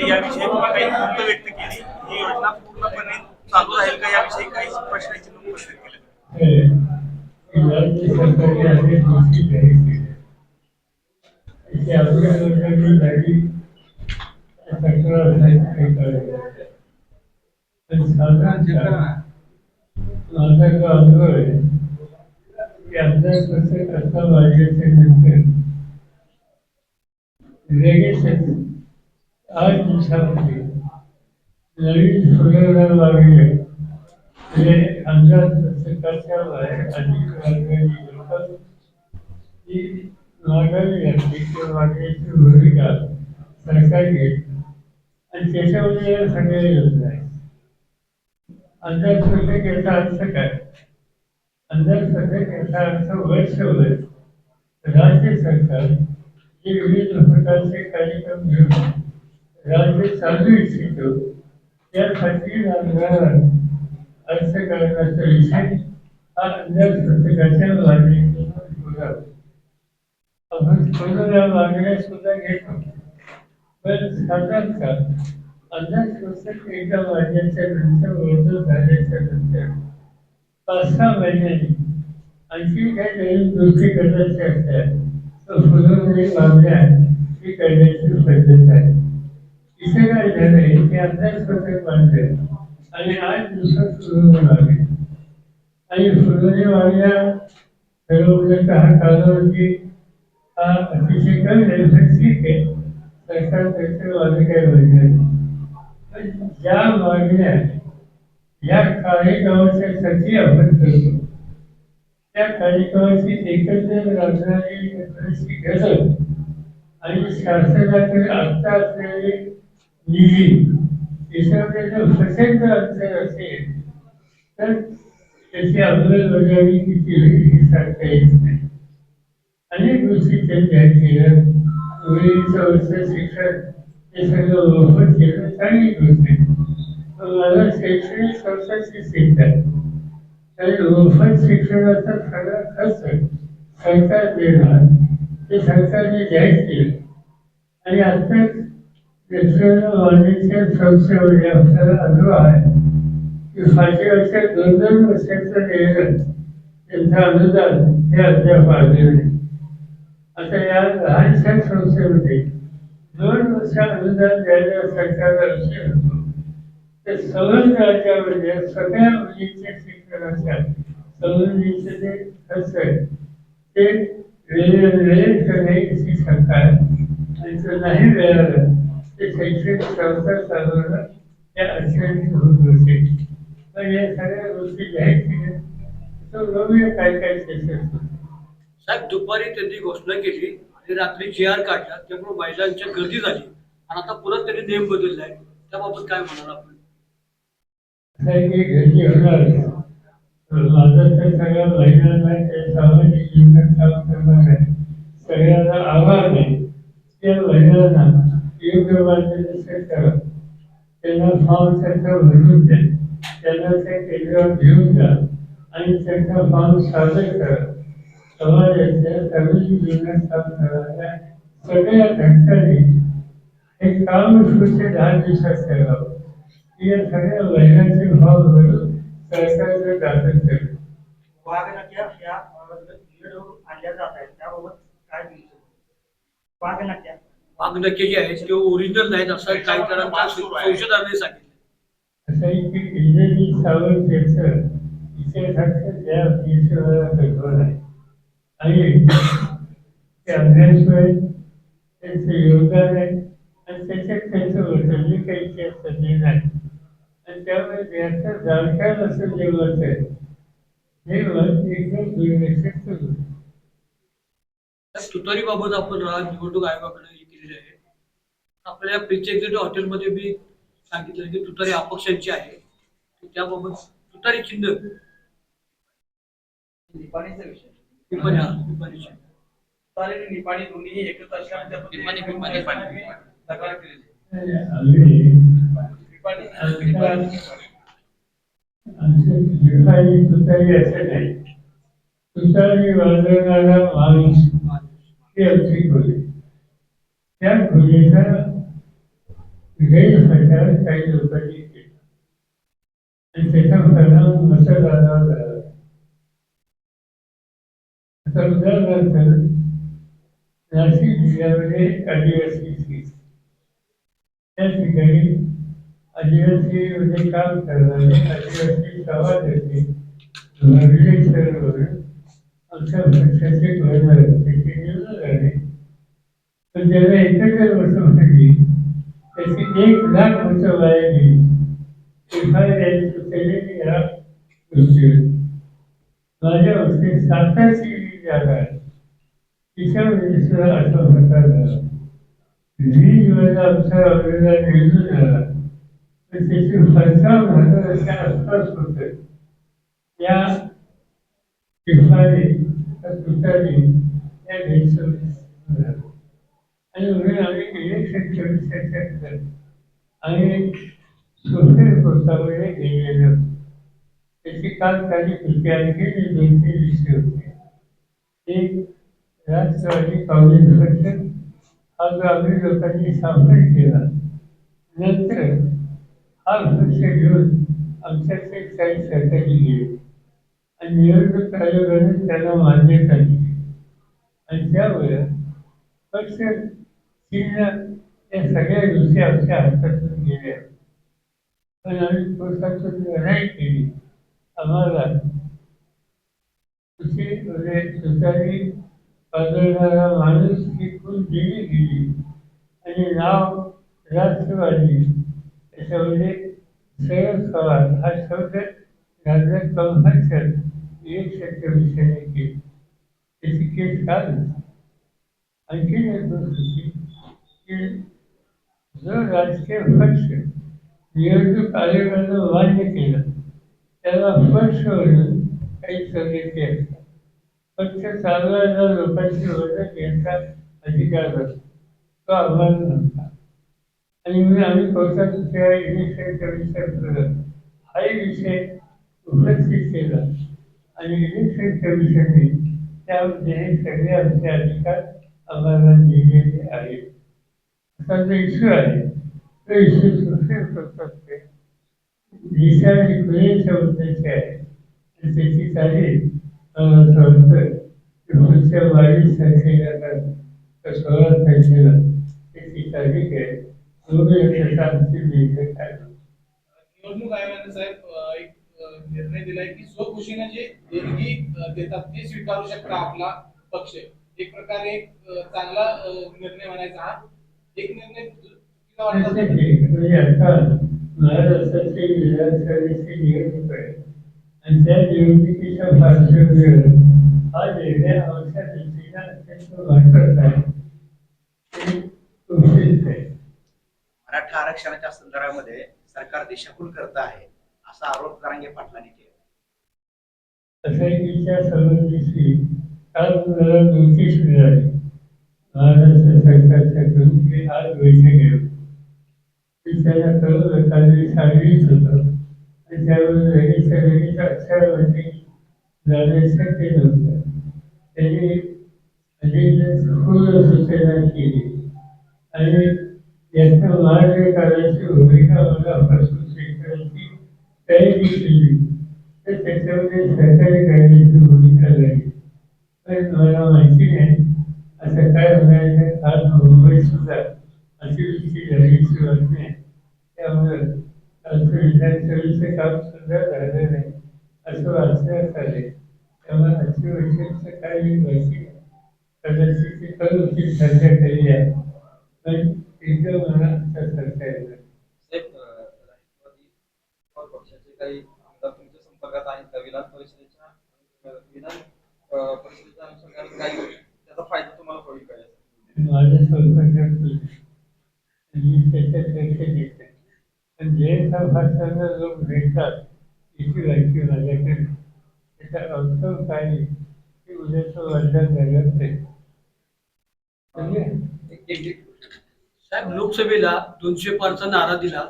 याविषयी तुम्ही काही खंत व्यक्त केली? ही योजना पूर्णपणे चालू राहील का? याविषयी काही प्रश्नाची नोंद उपस्थित केली? राज्य आठ दिवसामध्ये नवीन सुधारणा लागली हे म्हणजे आमच्या सरकारच्या बाहेर अधिक मागणी लोक ही मागावी लागते किंवा मागण्याची भूमिका सरकार घेत. आणि त्याच्यामध्ये या सगळ्या योजना आहेत. अंदाजपत्रक याचा अर्थ काय? अंदाजपत्रक याचा अर्थ वर्षभर राज्य सरकार जे विविध प्रकारचे कार्यक्रम घेऊन राज्य चालू इच्छितो त्यासाठी लागणारा अर्थकारणाचा विषय हा अंदाजपत्रकाच्या मागणीतून पुरावा आपण कोरोना मागण्या सुद्धा घेतो. पण साधारणतः अंदाजपत्रक एका वाढल्याच्या नंतर वजन झाल्याच्यानंतर पाच सहा महिन्यांनी आणखी काही नवीन गोष्टी करायच्या असतात. तर फुलवणी मागण्या ही करण्याची पद्धत आहे इथे आणि आठ दिवसात आणि हा कालावधी हा अतिशय कमी आहे. पण ठीक आहे सरकार काही म्हणणं ज्या मागण्या या कार्यक्रमाच्यासाठी आपण करतो. त्या कार्यक्रमाची एकत्र राजधानी एकत्रची आणि शासनाकडे आता असलेली निधी याच्यामध्ये जर प्रचंड अंतर असेल तर त्याची अंमलबजावणी किती होईल? हे सांगता येत नाही. अनेक गोष्टी त्यांनी जाहीर केल्या मुलीचं उच्च शिक्षण हे सगळं मोफत केलं चांगली गोष्ट आहे. पण मला शैक्षणिक संस्थांची शिक्षण आणि मोफत शिक्षणाचा सगळा खर्च सरकार देणार ते सरकारने जाहीर केलं. आणि आत्ताच लेक्चरला वाढण्याच्या संस्थेमध्ये आपल्याला अनुभव आहे की फाशी दोन दोन वर्षाचं देणं त्यांचं अनुदान हे अद्याप आलेलं नाही। आता या लहानशा संस्थेमध्ये दोन वर्ष अनुदान द्यायला सरकारला विषय होतो तर सवल म्हणजे सगळ्या मुलींच्या शिक्षणाच्या सवलतीचे जे खर्च आहे ते वेळेवर वेळेत करण्याची सरकार आणि तो नाही मिळालं ते शैक्षणिक संस्था चालवणं त्या होत होते पण या सगळ्या गोष्टी जाहीर केल्या. तर बघूया काय काय. साहेब दुपारी त्यांनी घोषणा केली आणि रात्री जी आर काढला त्यामुळे महिलांच्या गर्दी झाली. आणि आता परत त्यांनी नियम बदललाय. त्याबाबत काय म्हणाल आपण? काही घरी होणार माझं तर सगळ्या महिलांना ते सामाजिक जीवनात काम करणार आहे. सगळ्यांना आव्हान आहे. त्या महिलांना योग्य मार्गाने सेट त्यांना फॉर्म सरकार भरून द्या त्यांना त्या केंद्रावर घेऊन जा आणि त्यांचा फॉर्म सादर करा समाजाच्या सामाजिक जीवनात काम करणाऱ्या सगळ्या घटकांनी हे काम पुढच्या दहा दिवसात करावं या सगळ्या महिलांचे भाव भरून सरकारने दाखल केले वाघनट्या या आणल्या जात आहेत. त्याबाबत काय वाघनखे जे आहेत ते ओरिजिनल नाहीत असं काही जणांच्या संशोधनाने सांगितलं. यांचं आणि ते अभ्यासमुळे त्यांचं योगदान आहे आणि त्याच्यात त्यांचं काही आणि त्यामुळे ज्याचं जाणकार असं जे मत आहे हे मत एकदम दुर्लक्षित होतं तुतारी बाबत आपण रा- निवडणूक आयोगाकडे केलेली आहे. आपल्या प्रिचेक्झिट हॉटेलमध्ये मी सांगितलं की तुतारी अपक्षांची आहे. त्याबाबत तुतारी चिन्ह निपाणीचा विषय. विपणी हा विपणीची तुतारी आणि निपाणी दोन्ही एकत्र निपाणी, निपाणी, निपाणी. तक्रार केलेली निपाणी निपाणी. वाजवणारा माणूस ही आमची खोली. त्या खोलीचा गैरप्रचार काही लोकांनी केला. आणि त्याचा परिणाम मतदारावर झाला आता उदाहरणार्थ नाशिक जिल्ह्यामध्ये आदिवासी त्या ठिकाणी आदिवासी म्हणजे काम करणारे आदिवासी समाजाचे विजय शहरावर आमच्या पक्षाचे गव्हर्नर त्याची निवडून झाले पण ज्याला एकत्र वर्ष भेटली त्याची एक लाख वर्ष वाया गेली या माझ्या वरती साताची जी जागा आहे तिच्यामध्ये सुद्धा असा प्रकार झाला. आमचा झाला तर त्याची पंचावन्न हजाराच्या आसपास होत. या शिफारी त्या तुतारी या आणि म्हणून आम्ही इलेक्शन चोवीसच्या नंतर आम्ही सुप्रीम कोर्टामध्ये गेलेलो त्याची काल काही होती आणखी दोन तीन विषय होते एक राष्ट्रवादी काँग्रेस पक्ष हा जो आम्ही लोकांनी सामील केला नंतर हा पक्ष घेऊन आमच्याकडे काही सरकारी गेले आणि निवडणूक आयोगाने त्याला मान्यता दिली आणि त्यामुळे पक्ष चिन्ह या सगळ्या गोष्टी आमच्या हातातून गेल्या पण आम्ही कोर्टातून लढाई केली आम्हाला तुझी म्हणजे तुतारी पाजळणारा माणूस ही खून दिली गेली. आणि नाव राष्ट्रवादी त्याच्यामध्ये शरद पवार हा शब्द राज्यात कंपल्शन इलेक्शनच्या विषयाने केली. त्याची केस का आणखी एक गोष्ट होती. की जो राजकीय पक्ष निवडणूक आयोगानं मान्य केलं त्याला पक्ष म्हणून काही सदस्य असतात पक्ष चालवायला लोकांची वजन घ्यायचा अधिकार असतो तो आव्हान नव्हता आणि मी आम्ही कोर्टात त्या विचार करत हाही विषय उपस्थित केला. आणि इलेक्शन कमिशनने त्यामध्ये हे सगळे आमचे अधिकार आम्हाला दिलेले आहेत. असा इश्यू आहे. तो. इश्यू सुप्रीम कोर्टात दिशा आहे. आणि त्याची तारीख की पुढच्या बावीस तारखेला तर सोळा तारखेला त्याची तारीख आहे दोघे काय निवडणूक आयोगाने साहेब एक निर्णय दिलाय की स्वखुशीने जे देणगी देतात ते स्वीकारू शकता आपला पक्ष. एक प्रकारे एक चांगला निर्णय म्हणायचा हा. एक निर्णय आणि त्या निवडणुकीच्या पार्श्वभूमीवर हा निर्णय आमच्या दृष्टीने अत्यंत महत्त्वाचा आहे मराठा आरक्षणाच्या संदर्भामध्ये सरकार दिशाभूल करत आहे असा आरोप करांगे पाटलांनी केला. असायच्या संबंधीची काल मला नोटीस मिळाली महाराष्ट्र सरकारच्याकडून की आज बैठक घेऊ त्याला कळवलं आणि लगेचच्या लगेच अक्षरावरती जाण्याचं ते नव्हतं त्यांनी अनेक सूचना केली आणि याचं मार्ग काढायची भूमिका मला पासून तयारी केली तर त्याच्यामध्ये सरकारी कायद्याची भूमिका झाली पण मला माहिती नाही काय होणार आहे आज मुंबईत सुद्धा अतिवृष्टी झाली बातमी आहे. त्यामुळे आमचं विधानसभेचं काम सुद्धा झालं नाही असं वाचण्यात आले त्यामुळे अतिवृष्टीचं काही माहिती कदाचित ते करू चर्चा केली आहे. पण एकदम मला आता सरकार येणार पक्षाचे काही आमदार तुमच्या संपर्कात आहेत का? विधान परिषदेच्या विधान परिषदेच्या अनुषंगाने काही त्याचा फायदा तुम्हाला होईल का याचा? माझ्या. मी देते पण जे लोक भेटतात याची माहिती माझ्याकडे त्याचा अवसर काय ते उद्याचं वर्धन झालं एक- एक- साहेब लोकसभेला दोनशे पारचा नारा दिला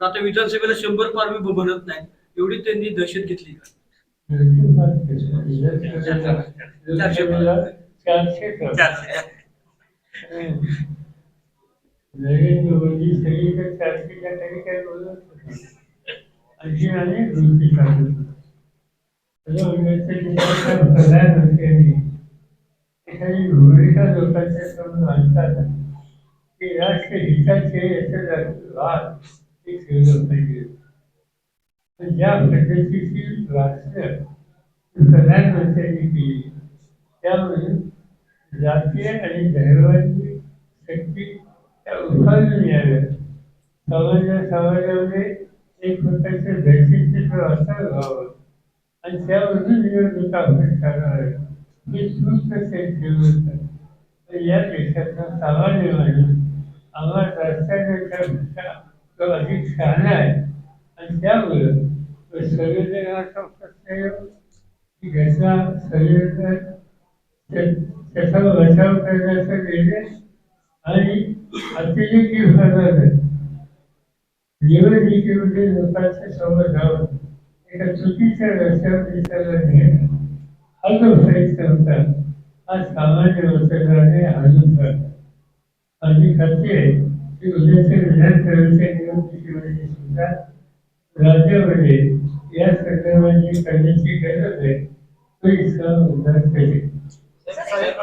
पण आता विधानसभेला शंभर पार मी बनत नाही. एवढी त्यांनी दहशत घेतली का? चारशे. नरेंद्र मोदी सगळीकडे काही काही बोलत गोष्टी सांगत होते प्रधानमंत्र्यांनी एखादी भूमिका लोकांच्या समोर की राष्ट्र याचं केलं पाहिजे. ज्या पद्धतीची भाषण प्रधानमंत्र्यांनी केली त्यामुळे जातीय आणि धर्माची शक्ती त्या उफाळून याव्या समाजा समाजामध्ये एक प्रकारचं दहशतीचं असर व्हावं आणि त्यावरून निवडणुका आपण करणार हे चूक ते ठेवलं तर या देशाचा सामान्य माणूस आम्हाला राष्ट्राच्या भाषा तो अधिक शहाणा आहे. आणि त्यामुळं तो संविधानाचा प्रश्न येतो घटना संविधान त्याचा बचाव करण्याचा निर्णय आणि अतिरेकी होणार म्हणजे लोकांच्या समोर जाऊन एका चुकीच्या रस्त्यावर दिसायला घेणं हा जो प्रयत्न होता हा सामान्य मतदाराने अजून काढला. माझी खात्री आहे की उद्याच्या विधानसभेच्या निवडणुकीमध्ये सुद्धा राज्यामध्ये या संदर्भात जी करण्याची गरज आहे. तो इतका उद्धार करेल